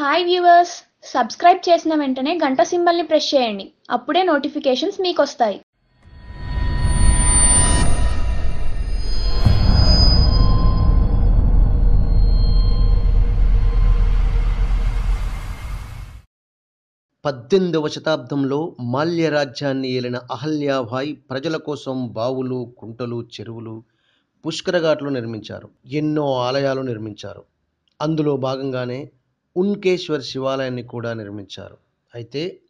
Hi viewers subscribe చేసిన వెంటనే గంట సింబల్ని ప్రెస్ చేయండి. అప్పుడే నోటిఫికేషన్స్ మీకు వస్తాయి పద్దెనిమిదవ శతాబ్దంలో మాల్య రాజ్యాన్ని ఏలిన అహల్యాభాయ్ ప్రజల కోసం బావులు కుంటలు చెరువులు పుష్కరఘాట్లు నిర్మించారు. ఎన్నో ఆలయాలు నిర్మించారు. అందులో భాగంగానే ఉన్కేశ్వర్ శివాలయాన్ని కూడా నిర్మించారు. అయితే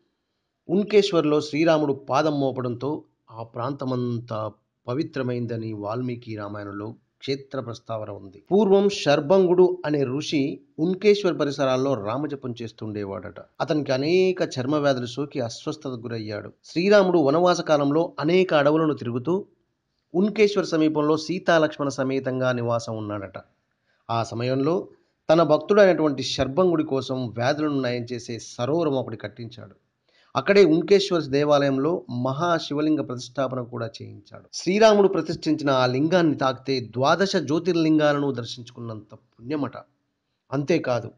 ఉన్కేశ్వర్లో శ్రీరాముడు పాదం మోపడంతో ఆ ప్రాంతమంతా పవిత్రమైందని వాల్మీకి రామాయణంలో క్షేత్ర ప్రస్తావన ఉంది. పూర్వం శర్భంగుడు అనే ఋషి ఉన్కేశ్వర్ పరిసరాల్లో రామజపం చేస్తుండేవాడట. అతనికి అనేక చర్మ వ్యాధులు సోకి అస్వస్థతకు గురయ్యాడు. శ్రీరాముడు వనవాస కాలంలో అనేక అడవులను తిరుగుతూ ఉన్కేశ్వర్ సమీపంలో సీతాలక్ష్మణ సమేతంగా నివాసం ఉన్నాడట. ఆ సమయంలో తన భక్తుడైనటువంటి శర్భంగుడి కోసం వ్యాధులను నయం చేసే సరోవరం ఒకటి కట్టించాడు. అక్కడే ఉంకేశ్వర దేవాలయంలో మహాశివలింగ ప్రతిష్టాపన కూడా చేయించాడు. శ్రీరాముడు ప్రతిష్ఠించిన ఆ లింగాన్ని తాకితే ద్వాదశ జ్యోతిర్లింగాలను దర్శించుకున్నంత పుణ్యమట. అంతేకాదు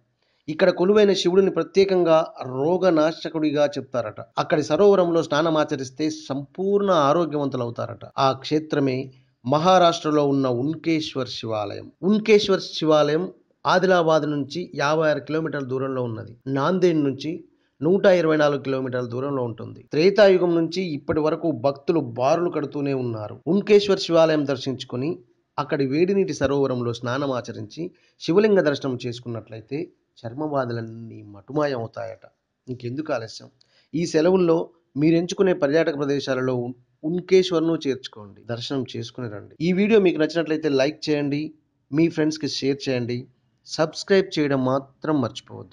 ఇక్కడ కొలువైన శివుడిని ప్రత్యేకంగా రోగనాశకుడిగా చెప్తారట. అక్కడి సరోవరంలో స్నానమాచరిస్తే సంపూర్ణ ఆరోగ్యవంతులవుతారట. ఆ క్షేత్రమే మహారాష్ట్రలో ఉన్న ఉన్కేశ్వర్ శివాలయం. ఉన్కేశ్వర్ శివాలయం ఆదిలాబాద్ నుంచి యాభై ఆరు కిలోమీటర్ల దూరంలో ఉన్నది. నాందేడ్ నుంచి నూట ఇరవై నాలుగు కిలోమీటర్ల దూరంలో ఉంటుంది. త్రేతాయుగం నుంచి ఇప్పటి వరకు భక్తులు బారులు కడుతూనే ఉన్నారు. ఉంకేశ్వర్ శివాలయం దర్శించుకొని అక్కడి వేడినీటి సరోవరంలో స్నానం ఆచరించి శివలింగ దర్శనం చేసుకున్నట్లయితే చర్మబాధలన్నీ మటుమాయం అవుతాయట ఇంకెందుకు ఆలస్యం? ఈ సెలవుల్లో మీరు ఎంచుకునే పర్యాటక ప్రదేశాలలో ఉంకేశ్వర్ను ఉన్కేశ్వర్ను చేర్చుకోండి. దర్శనం చేసుకుని రండి. ఈ వీడియో మీకు నచ్చినట్లయితే లైక్ చేయండి. మీ ఫ్రెండ్స్కి షేర్ చేయండి. సబ్స్క్రైబ్ చేయడం మాత్రం మర్చిపోవద్దు.